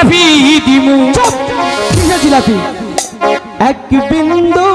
জিলাপি দিমু। কিসের জিলাপি? এক বিন্দু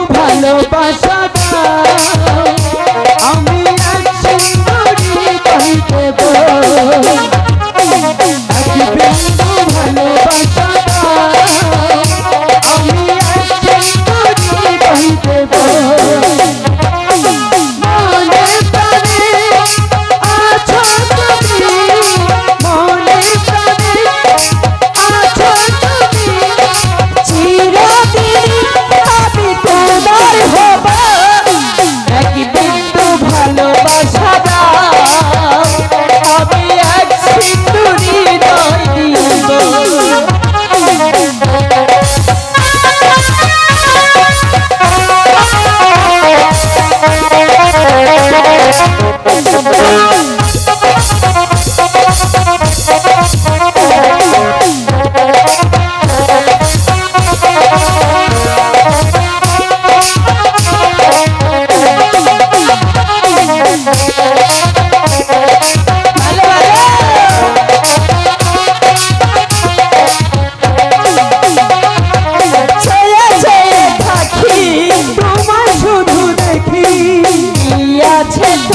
Check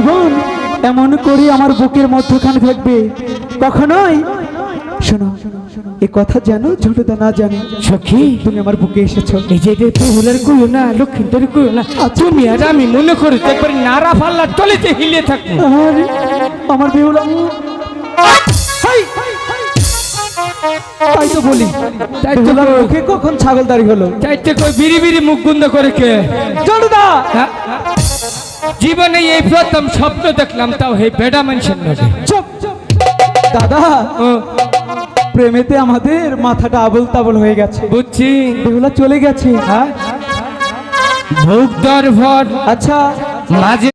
জীবন এমন করে আমার বুকের মধ্যখানে থাকবে। কখনোই। শোনো এ কথা জানো ছোটদা না জানে। সখী তুমি আমার বুকে এসেছ। এটা ফুলের কইও না লক্ষ্মীদের কইও না তুমি আর আমি মনে করি একবার নারা ফাল্লা টলিতে হিলে থাকব। আমার বেহুলা! তাই তো বলি। তাই তো মুখে কখন ছাগল দাড়ি হলো চাইতে কই বিড়ি বিড়ি মুখ গুন্দ করে কে? হ্যাঁ? জীবনে এই প্রথম স্বপ্ন দেখলাম তাও হে বেডা মানুষের নদী দাদা প্রেমেতে আমাদের মাথাটা আবল তাবল হয়ে গেছে। বুঝছি। বেহুলা চলে গেছে হ্যাঁ? ভোগ আচ্ছা। মাঝে